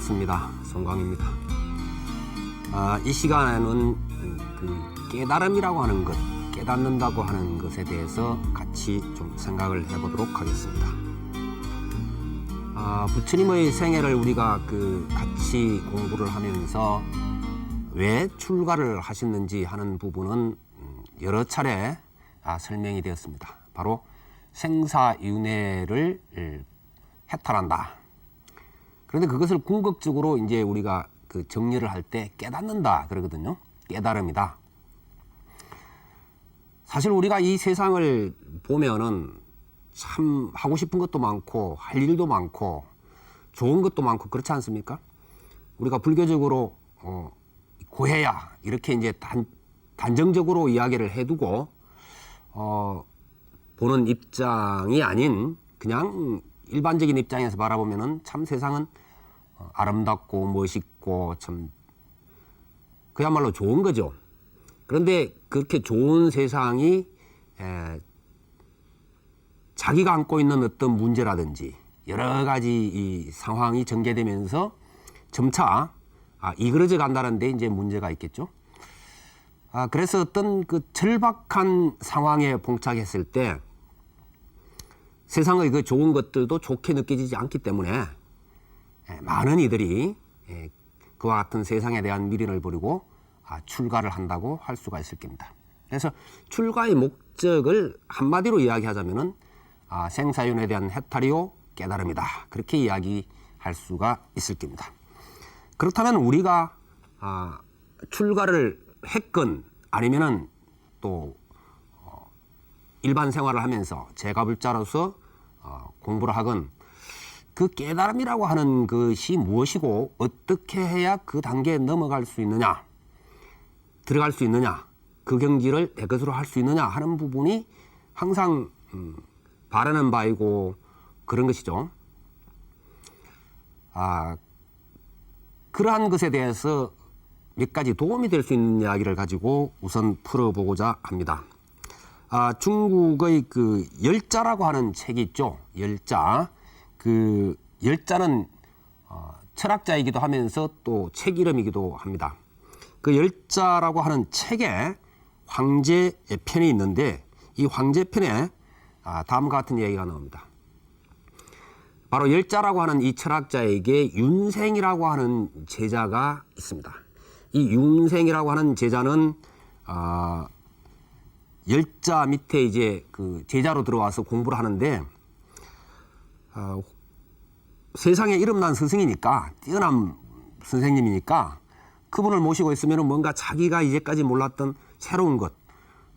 반갑습니다. 송광입니다. 아, 이 시간에는 음, 그 깨달음이라고 하는 것, 깨닫는다고 하는 것에 대해서 같이 좀 생각을 해보도록 하겠습니다. 아, 부처님의 생애를 우리가 그 같이 공부를 하면서 왜 출가를 하셨는지 하는 부분은 음, 여러 차례 아, 설명이 되었습니다. 바로 생사윤회를 음, 해탈한다. 그런데 그것을 궁극적으로 이제 우리가 그 정리를 할 때 깨닫는다 그러거든요. 깨달음이다. 사실 우리가 이 세상을 보면은 참 하고 싶은 것도 많고 할 일도 많고 좋은 것도 많고 그렇지 않습니까? 우리가 불교적으로 어, 고해야 이렇게 이제 단, 단정적으로 이야기를 해두고 어, 보는 입장이 아닌 그냥 일반적인 입장에서 바라보면은 참 세상은 어, 아름답고 멋있고 참 그야말로 좋은 거죠. 그런데 그렇게 좋은 세상이 에, 자기가 안고 있는 어떤 문제라든지 여러 가지 이 상황이 전개되면서 점차 아, 이그러져 간다는 데 이제 문제가 있겠죠. 아, 그래서 어떤 그 절박한 상황에 봉착했을 때 세상의 그 좋은 것들도 좋게 느껴지지 않기 때문에 예, 많은 이들이 예, 그와 같은 세상에 대한 미련을 버리고 아, 출가를 한다고 할 수가 있을 겁니다. 그래서 출가의 목적을 한마디로 이야기하자면은 아, 생사윤에 대한 해탈이요 깨달음이다. 그렇게 이야기할 수가 있을 겁니다. 그렇다면 우리가 아, 출가를 했건 아니면은 또 어, 일반 생활을 하면서 제가불자로서 어, 공부를 하건 그 깨달음이라고 하는 것이 무엇이고 어떻게 해야 그 단계에 넘어갈 수 있느냐 들어갈 수 있느냐 그 경지를 내 것으로 할 수 있느냐 하는 부분이 항상 음, 바라는 바이고 그런 것이죠. 아 그러한 것에 대해서 몇 가지 도움이 될 수 있는 이야기를 가지고 우선 풀어보고자 합니다. 아, 중국의 그 열자라고 하는 책이 있죠. 열자. 그 열자는 어, 철학자이기도 하면서 또 책 이름이기도 합니다. 그 열자라고 하는 책에 황제 편이 있는데 이 황제 편에 아, 다음과 같은 이야기가 나옵니다. 바로 열자라고 하는 이 철학자에게 윤생이라고 하는 제자가 있습니다. 이 윤생이라고 하는 제자는 아, 열자 밑에 이제 그 제자로 들어와서 공부를 하는데 아, 세상에 이름난 스승이니까 뛰어난 선생님이니까 그분을 모시고 있으면 뭔가 자기가 이제까지 몰랐던 새로운 것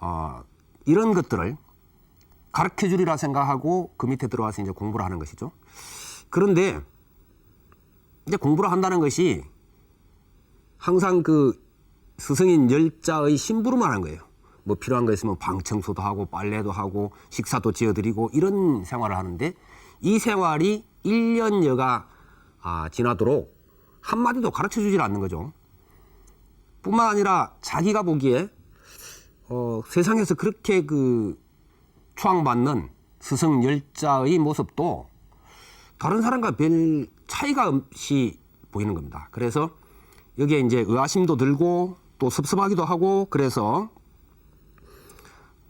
어, 이런 것들을 가르쳐 주리라 생각하고 그 밑에 들어와서 이제 공부를 하는 것이죠. 그런데 이제 공부를 한다는 것이 항상 그 스승인 열자의 심부름을 하는 거예요. 뭐 필요한 거 있으면 방 청소도 하고 빨래도 하고 식사도 지어드리고 이런 생활을 하는데 이 생활이 1년여가 아, 지나도록 한마디도 가르쳐 주질 않는 거죠. 뿐만 아니라 자기가 보기에 어, 세상에서 그렇게 그 추앙받는 스승 열자의 모습도 다른 사람과 별 차이가 없이 보이는 겁니다. 그래서 여기에 이제 의아심도 들고 또 섭섭하기도 하고 그래서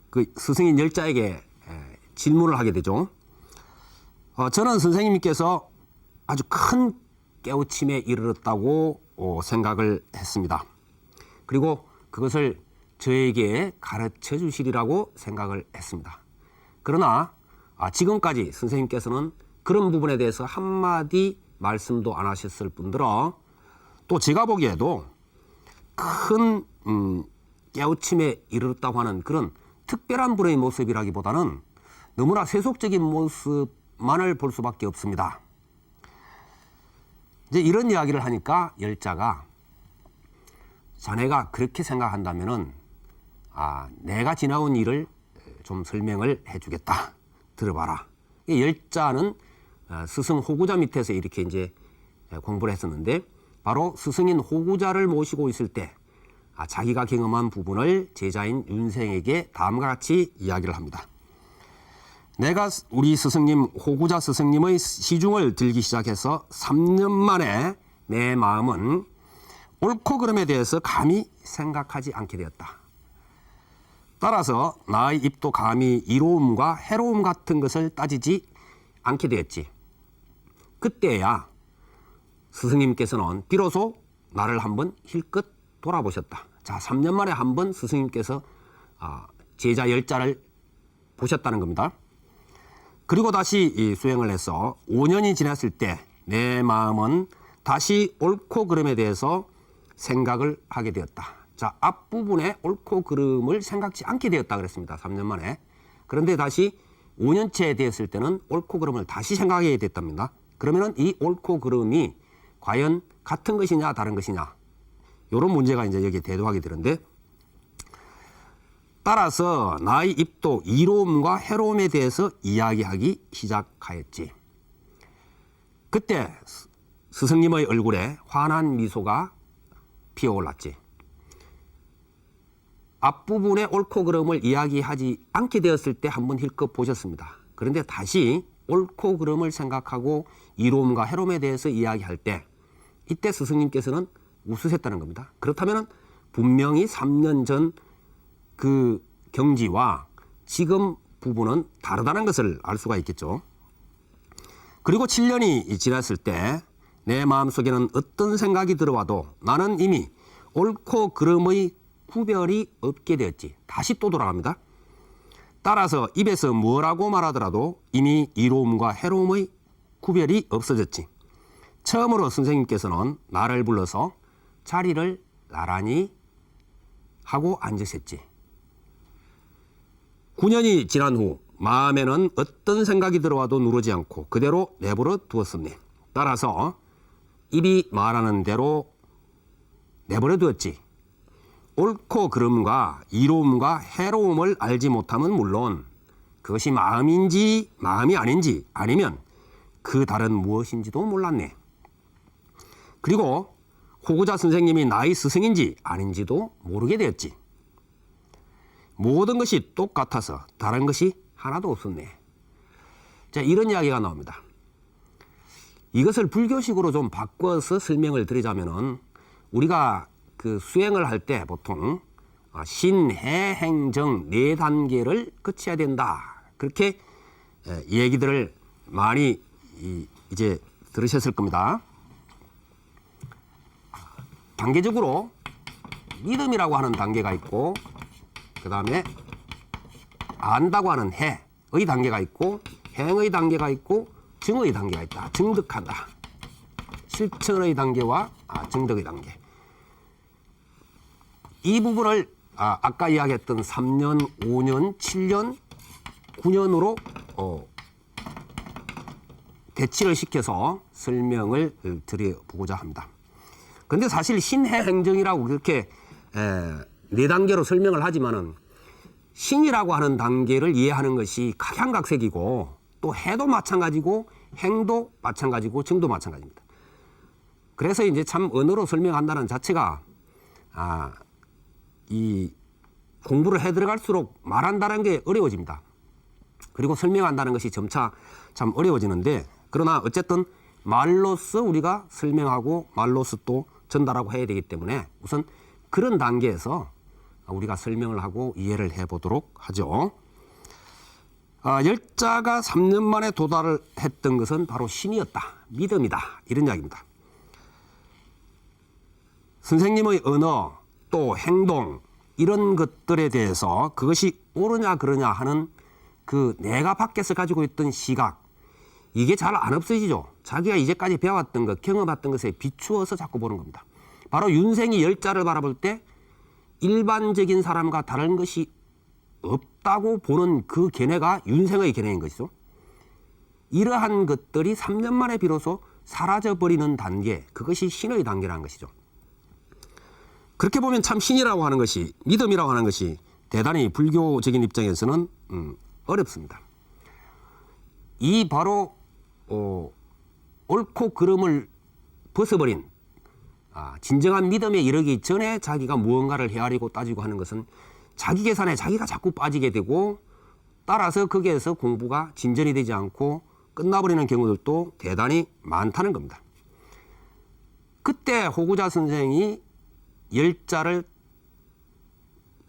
그 스승인 열자에게 에, 질문을 하게 되죠. 어, 저는 선생님께서 아주 큰 깨우침에 이르렀다고 어, 생각을 했습니다. 그리고 그것을 저에게 가르쳐 주시리라고 생각을 했습니다. 그러나 아, 지금까지 선생님께서는 그런 부분에 대해서 한마디 말씀도 안 하셨을 뿐더러 또 제가 보기에도 큰 음, 깨우침에 이르렀다고 하는 그런 특별한 분의 모습이라기보다는 너무나 세속적인 모습 만을 볼 수밖에 없습니다. 이제 이런 이야기를 하니까 열자가 자네가 그렇게 생각한다면은 아 내가 지나온 일을 좀 설명을 해주겠다 들어봐라. 이 열자는 어, 스승 호구자 밑에서 이렇게 이제 공부를 했었는데 바로 스승인 호구자를 모시고 있을 때 아, 자기가 경험한 부분을 제자인 윤생에게 다음과 같이 이야기를 합니다. 내가 우리 스승님 호구자 스승님의 시중을 들기 시작해서 3년 만에 내 마음은 옳고 그름에 대해서 감히 생각하지 않게 되었다. 따라서 나의 입도 감히 이로움과 해로움 같은 것을 따지지 않게 되었지. 그때야 스승님께서는 비로소 나를 한번 힐끗 돌아보셨다. 자, 3년 만에 한 번 스승님께서 아, 제자 열자를 보셨다는 겁니다. 그리고 다시 이 수행을 해서 5년이 지났을 때 내 마음은 다시 옳고 그름에 대해서 생각을 하게 되었다. 자, 앞부분에 옳고 그름을 생각지 않게 되었다 그랬습니다. 3년 만에. 그런데 다시 5년째 되었을 때는 옳고 그름을 다시 생각하게 됐답니다. 그러면은 이 옳고 그름이 과연 같은 것이냐 다른 것이냐 이런 문제가 이제 여기에 대두하게 되는데 따라서 나의 입도 이로움과 해로움에 대해서 이야기하기 시작하였지. 그때 스- 스승님의 얼굴에 환한 미소가 피어올랐지. 앞부분의 옳고 그름을 이야기하지 않게 되었을 때 한 번 힐끗 보셨습니다. 그런데 다시 옳고 그름을 생각하고 이로움과 해로움에 대해서 이야기할 때 이때 스승님께서는 웃으셨다는 겁니다. 그렇다면 분명히 3년 전 그 경지와 지금 부분은 다르다는 것을 알 수가 있겠죠. 그리고 7년이 지났을 때 내 마음속에는 어떤 생각이 들어와도 나는 이미 옳고 그름의 구별이 없게 되었지. 다시 또 돌아갑니다. 따라서 입에서 뭐라고 말하더라도 이미 이로움과 해로움의 구별이 없어졌지. 처음으로 선생님께서는 나를 불러서 자리를 나란히 하고 앉으셨지. 9년이 지난 후 마음에는 어떤 생각이 들어와도 누르지 않고 그대로 내버려 두었습니다. 따라서 입이 말하는 대로 내버려 두었지. 옳고 그름과 이로움과 해로움을 알지 못함은 물론 그것이 마음인지 마음이 아닌지 아니면 그 다른 무엇인지도 몰랐네. 그리고 호구자 선생님이 나의 스승인지 아닌지도 모르게 되었지. 모든 것이 똑같아서 다른 것이 하나도 없었네. 자, 이런 이야기가 나옵니다. 이것을 불교식으로 좀 바꿔서 설명을 드리자면은 우리가 그 수행을 할 때 보통 아, 신해행정 네 단계를 거쳐야 된다. 그렇게 에, 얘기들을 많이 이- 이제 들으셨을 겁니다. 단계적으로 믿음이라고 하는 단계가 있고 그 다음에 안다고 하는 해의 단계가 있고 행의 단계가 있고 증의 단계가 있다. 증득한다. 실천의 단계와 아, 증득의 단계. 이 부분을 아, 아까 이야기했던 3년, 5년, 7년, 9년으로 어, 대치를 시켜서 설명을 드려보고자 합니다. 근데 사실 신해 행정이라고 그렇게 에, 네 단계로 설명을 하지만은 신이라고 하는 단계를 이해하는 것이 각양각색이고 또 해도 마찬가지고 행도 마찬가지고 정도 마찬가지입니다. 그래서 이제 참 언어로 설명한다는 자체가 아, 이 공부를 해 들어갈수록 말한다는 게 어려워집니다. 그리고 설명한다는 것이 점차 참 어려워지는데 그러나 어쨌든 말로써 우리가 설명하고 말로써 또 전달하고 해야 되기 때문에 우선 그런 단계에서 우리가 설명을 하고 이해를 해보도록 하죠. 아, 열자가 3년 만에 도달을 했던 것은 바로 신이었다. 믿음이다. 이런 이야기입니다. 선생님의 언어 또 행동 이런 것들에 대해서 그것이 옳으냐 그러냐 하는 그 내가 밖에서 가지고 있던 시각 이게 잘 안 없어지죠. 자기가 이제까지 배워왔던 것, 경험했던 것에 비추어서 자꾸 보는 겁니다. 바로 윤생이 열자를 바라볼 때 일반적인 사람과 다른 것이 없다고 보는 그 견해가 윤생의 견해인 것이죠. 이러한 것들이 3년 만에 비로소 사라져버리는 단계, 그것이 신의 단계라는 것이죠. 그렇게 보면 참 신이라고 하는 것이, 믿음이라고 하는 것이 대단히 불교적인 입장에서는 음, 어렵습니다. 이 바로 어, 옳고 그름을 벗어버린 아, 진정한 믿음에 이르기 전에 자기가 무언가를 헤아리고 따지고 하는 것은 자기 계산에 자기가 자꾸 빠지게 되고 따라서 거기에서 공부가 진전이 되지 않고 끝나버리는 경우들도 대단히 많다는 겁니다. 그때 호구자 선생이 열자를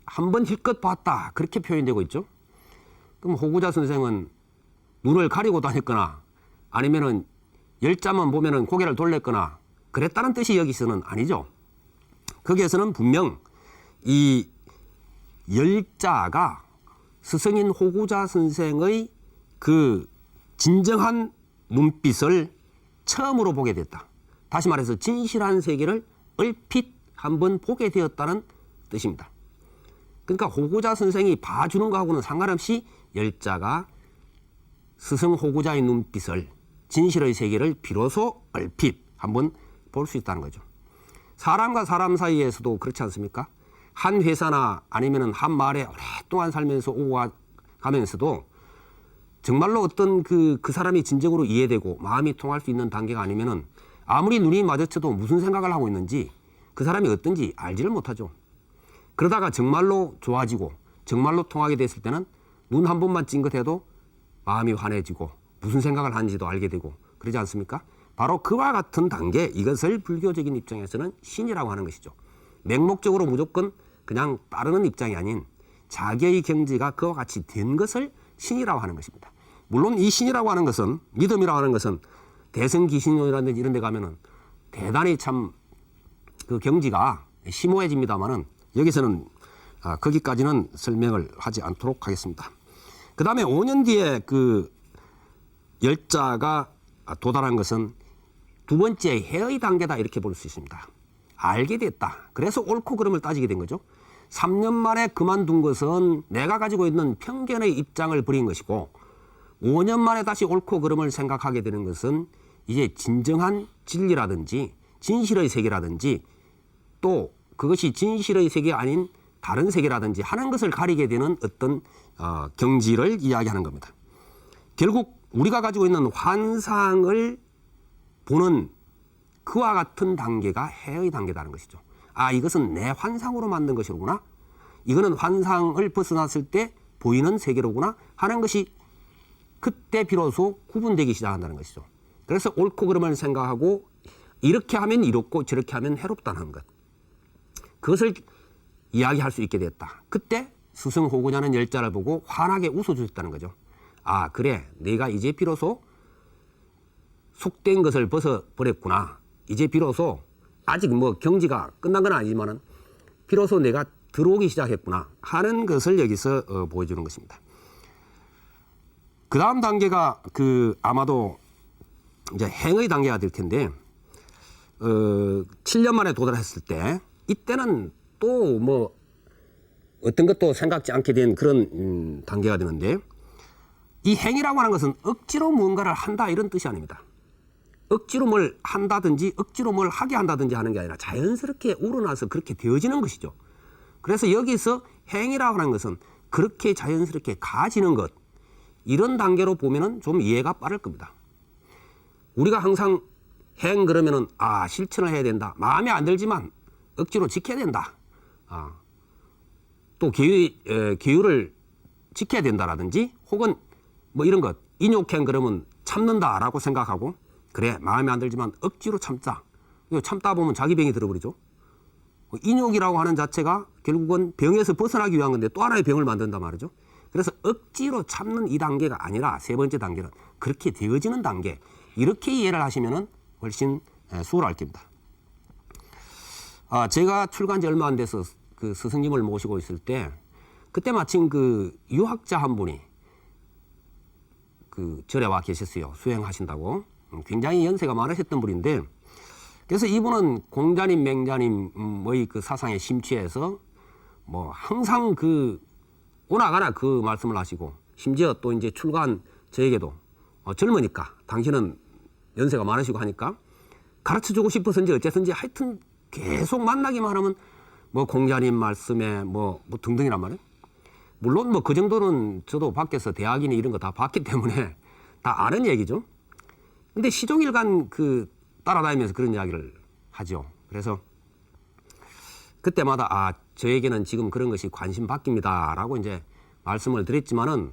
한 번 힐끗 봤다 그렇게 표현되고 있죠. 그럼 호구자 선생은 눈을 가리고 다녔거나 아니면은 열자만 보면은 고개를 돌렸거나 그랬다는 뜻이 여기서는 아니죠. 거기에서는 분명 이 열자가 스승인 호구자 선생의 그 진정한 눈빛을 처음으로 보게 됐다. 다시 말해서 진실한 세계를 얼핏 한번 보게 되었다는 뜻입니다. 그러니까 호구자 선생이 봐주는 거하고는 상관없이 열자가 스승 호구자의 눈빛을 진실의 세계를 비로소 얼핏 한번 볼 수 있다는 거죠. 사람과 사람 사이에서도 그렇지 않습니까? 한 회사나 아니면은 한 마을에 오랫동안 살면서 오고 가- 가면서도 정말로 어떤 그, 그 사람이 진정으로 이해되고 마음이 통할 수 있는 단계가 아니면은 아무리 눈이 마주쳐도 무슨 생각을 하고 있는지 그 사람이 어떤지 알지를 못하죠. 그러다가 정말로 좋아지고 정말로 통하게 됐을 때는 눈 한 번만 찡긋해도 마음이 환해지고 무슨 생각을 하는지도 알게 되고 그러지 않습니까? 바로 그와 같은 단계 이것을 불교적인 입장에서는 신이라고 하는 것이죠. 맹목적으로 무조건 그냥 따르는 입장이 아닌 자기의 경지가 그와 같이 된 것을 신이라고 하는 것입니다. 물론 이 신이라고 하는 것은 믿음이라고 하는 것은 대성 기신이라든지 이런 데 가면은 대단히 참 그 경지가 심오해집니다만은 여기서는 아, 거기까지는 설명을 하지 않도록 하겠습니다. 그 다음에 5년 뒤에 그 열자가 도달한 것은 두 번째 해의 단계다 이렇게 볼 수 있습니다. 알게 됐다. 그래서 옳고 그름을 따지게 된 거죠. 3년 만에 그만둔 것은 내가 가지고 있는 편견의 입장을 버린 것이고 5년 만에 다시 옳고 그름을 생각하게 되는 것은 이제 진정한 진리라든지 진실의 세계라든지 또 그것이 진실의 세계 아닌 다른 세계라든지 하는 것을 가리게 되는 어떤 어, 경지를 이야기하는 겁니다. 결국 우리가 가지고 있는 환상을 보는 그와 같은 단계가 해의 단계라는 것이죠. 아, 이것은 내 환상으로 만든 것이로구나. 이거는 환상을 벗어났을 때 보이는 세계로구나 하는 것이 그때 비로소 구분되기 시작한다는 것이죠. 그래서 옳고 그름을 생각하고 이렇게 하면 이롭고 저렇게 하면 해롭다는 것. 그것을 이야기할 수 있게 됐다. 그때 스승 호구냐는 열자를 보고 환하게 웃어주셨다는 거죠. 아, 그래. 내가 이제 비로소 속된 것을 벗어버렸구나. 이제 비로소 아직 뭐 경지가 끝난 건 아니지만은 비로소 내가 들어오기 시작했구나 하는 것을 여기서 어, 보여주는 것입니다. 그 다음 단계가 그 아마도 이제 행의 단계가 될 텐데 어, 7년 만에 도달했을 때 이때는 또 뭐 어떤 것도 생각지 않게 된 그런 음, 단계가 되는데 이 행이라고 하는 것은 억지로 무언가를 한다 이런 뜻이 아닙니다. 억지로 뭘 한다든지 억지로 뭘 하게 한다든지 하는 게 아니라 자연스럽게 우러나서 그렇게 되어지는 것이죠. 그래서 여기서 행이라고 하는 것은 그렇게 자연스럽게 가지는 것 이런 단계로 보면은 좀 이해가 빠를 겁니다. 우리가 항상 행 그러면은 아 실천을 해야 된다. 마음에 안 들지만 억지로 지켜야 된다. 아, 또 계유, 에, 계유를 지켜야 된다라든지 혹은 뭐 이런 것 인욕행 그러면 참는다라고 생각하고 그래 마음에 안 들지만 억지로 참자. 이거 참다 보면 자기 병이 들어버리죠. 뭐 인욕이라고 하는 자체가 결국은 병에서 벗어나기 위한 건데 또 하나의 병을 만든단 말이죠. 그래서 억지로 참는 이 단계가 아니라 세 번째 단계는 그렇게 되어지는 단계. 이렇게 이해를 하시면은 훨씬 에, 수월할 겁니다. 아, 제가 출간 지 얼마 안 돼서 그 스승님을 모시고 있을 때 그때 마침 그 유학자 한 분이 그 절에 와 계셨어요. 수행하신다고. 음, 굉장히 연세가 많으셨던 분인데 그래서 이분은 공자님, 맹자님의 그 사상에 심취해서 뭐 항상 그 오나가나 그 말씀을 하시고 심지어 또 이제 출간 저에게도 어, 젊으니까 당신은 연세가 많으시고 하니까 가르쳐 주고 싶어서인지 어째서인지 하여튼 계속 만나기만 하면 뭐 공자님 말씀에 뭐, 뭐 등등이란 말이에요. 물론 뭐 그 정도는 저도 밖에서 대학이니 이런 거 다 봤기 때문에 다 아는 얘기죠. 근데 시종일관 그 따라다니면서 그런 이야기를 하죠. 그래서 그때마다 아 저에게는 지금 그런 것이 관심 바뀝니다라고 이제 말씀을 드렸지만은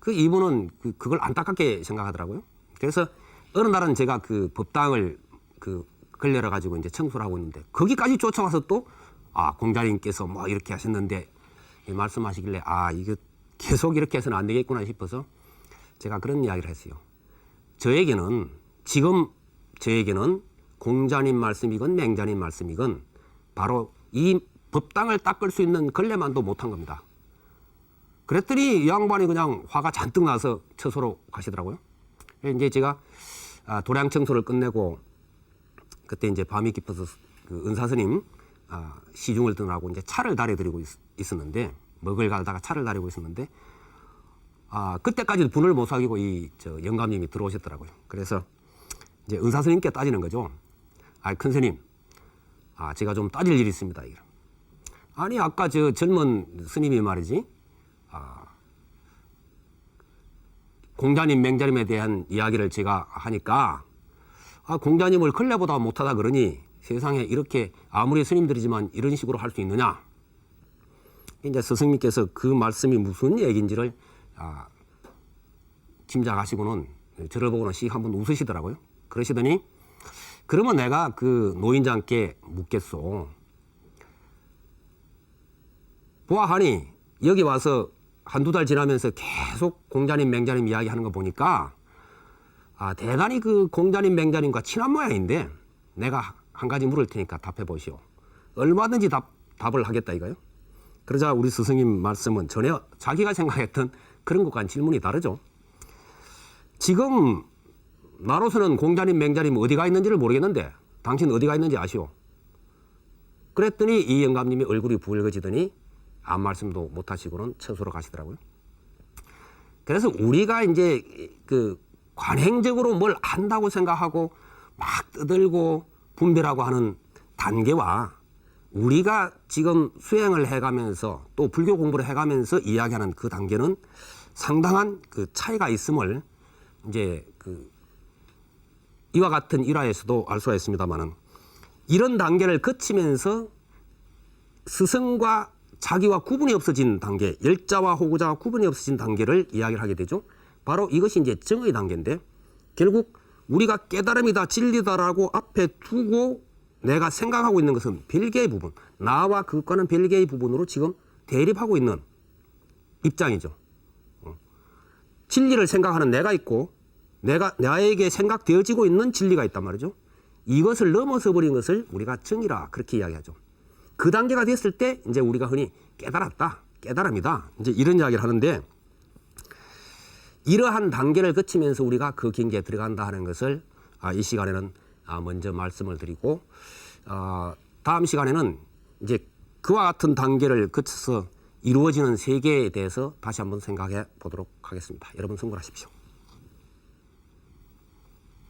그 이분은 그 그걸 안타깝게 생각하더라고요. 그래서 어느 날은 제가 그 법당을 그 걸려라 가지고 이제 청소를 하고 있는데 거기까지 쫓아와서 또 아 공자님께서 뭐 이렇게 하셨는데 이 말씀하시길래 아 이거 계속 이렇게 해서는 안 되겠구나 싶어서 제가 그런 이야기를 했어요. 저에게는 지금 저에게는 공자님 말씀이건 맹자님 말씀이건 바로 이 법당을 닦을 수 있는 걸레만도 못한 겁니다. 그랬더니 이 양반이 그냥 화가 잔뜩 나서 처소로 가시더라고요. 이제 제가 아, 도량 청소를 끝내고 그때 이제 밤이 깊어서 그 은사 스님 아, 시중을 등하고 이제 차를 다려드리고 있, 있었는데 먹을 갈다가 차를 다리고 있었는데 아 그때까지도 분을 못 사귀고 이 저 영감님이 들어오셨더라고요. 그래서 이제 은사 스님께 따지는 거죠. 아 큰 스님, 아 제가 좀 따질 일이 있습니다. 이런. 아니 아까 저 젊은 스님이 말이지 아, 공자님 맹자님에 대한 이야기를 제가 하니까 아, 공자님을 걸레보다 못하다 그러니 세상에 이렇게 아무리 스님들이지만 이런 식으로 할 수 있느냐 이제 스승님께서 그 말씀이 무슨 얘기인지를 아, 짐작하시고는 저를 보고는 씩 한번 웃으시더라고요 그러시더니 그러면 내가 그 노인장께 묻겠소 보아하니 여기 와서 한두 달 지나면서 계속 공자님 맹자님 이야기하는 거 보니까 아 대단히 그 공자님 맹자님과 친한 모양인데 내가 한 가지 물을 테니까 답해 보시오. 얼마든지 답, 답을 하겠다 이거요. 그러자 우리 스승님 말씀은 전혀 자기가 생각했던 그런 것과는 질문이 다르죠. 지금 나로서는 공자님 맹자님 어디가 있는지를 모르겠는데 당신 어디가 있는지 아시오? 그랬더니 이 영감님이 얼굴이 붉어지더니 아무 말씀도 못 하시고는 처소로 가시더라고요. 그래서 우리가 이제 그 관행적으로 뭘 안다고 생각하고 막 떠들고 분별하고 하는 단계와 우리가 지금 수행을 해가면서 또 불교 공부를 해가면서 이야기하는 그 단계는 상당한 그 차이가 있음을 이제 그 이와 같은 일화에서도 알 수가 있습니다만은 이런 단계를 거치면서 스승과 자기와 구분이 없어진 단계, 열자와 호구자와 구분이 없어진 단계를 이야기를 하게 되죠. 바로 이것이 이제 정의 단계인데 결국 우리가 깨달음이다, 진리다라고 앞에 두고 내가 생각하고 있는 것은 별개의 부분, 나와 그것과는 별개의 부분으로 지금 대립하고 있는 입장이죠. 어. 진리를 생각하는 내가 있고 내가 나에게 생각되어지고 있는 진리가 있단 말이죠. 이것을 넘어서 버린 것을 우리가 정의라 그렇게 이야기하죠. 그 단계가 됐을 때 이제 우리가 흔히 깨달았다, 깨달음이다. 이제 이런 이야기를 하는데 이러한 단계를 거치면서 우리가 그境界에 들어간다 하는 것을 아, 이 시간에는 아, 먼저 말씀을 드리고 어, 다음 시간에는 이제 그와 같은 단계를 거쳐서 이루어지는 세계에 대해서 다시 한번 생각해 보도록 하겠습니다. 여러분 성불하십시오.